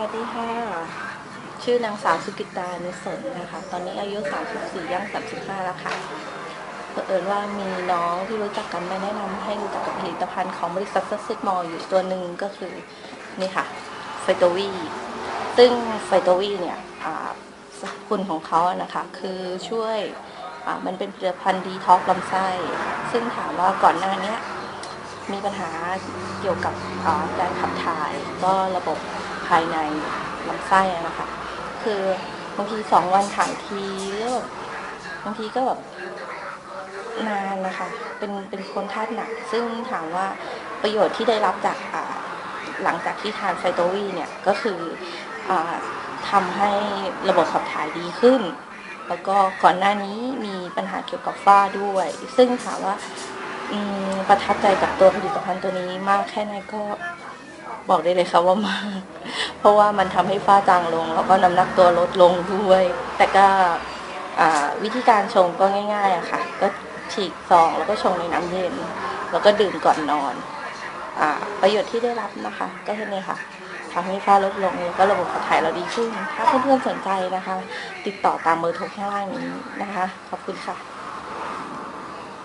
วัสดีค่ะ ชื่อนางสาวสุกิตานุสนนะคะ ตอนนี้อายุ 34ย่าง35 แล้วค่ะเผอิญว่ามีน้องที่รู้จักกันมาแนะนำให้รู้จักกับผลิตภัณฑ์ของบริษัทซัสเซตมอลอยู่ตัวหนึ่งก็คือนี่ค่ะไฟโตวีซึ่งไฟโตวีเนี่ยคุณของเขานะคะคือช่วยมันเป็นผลิตภัณฑ์ดีท็อกลำไส้ ซึ่งถามว่าก่อนหน้านี้มีปัญหาเกี่ยวกับการขับถ่าย ก็ระบบ ภายในลำไส้อะนะคะ คือบางทีสองวันถ่ายทีแล้วแบบบางทีก็แบบนานนะคะ เป็นเป็นคนธาตุหนัก ซึ่งถามว่าประโยชน์ที่ได้รับจากหลังจากที่ทานไฟโตวีเนี่ยก็คืออทำให้ระบบขับถ่ายดีขึ้น แล้วก็ก่อนหน้านี้มีปัญหาเกี่ยวกับฝ้าด้วย ซึ่งถามว่าประทับใจกับตัวผลิตภัณฑ์ตัวนี้มากแค่ไหนก็ บอกได้เลยค่ะว่ามาก เพราะว่ามันทำให้ฝ้าจางลง แล้วก็น้ำหนักตัวลดลงด้วย แต่ก็วิธีการชงก็ง่ายๆอะค่ะ ก็ฉีกซองแล้วก็ชงในน้ำเย็น แล้วก็ดื่มก่อนนอนอประโยชน์ที่ได้รับนะคะ ก็คือนี่ค่ะทำให้ฝ้าลดลงแล้วก็ระบบขับถ่ายเราดีขึ้น ถ้าเพื่อนๆสนใจนะคะ ติดต่อตามเบอร์โทรข้างล่างนี้นะคะ ขอบคุณค่ะ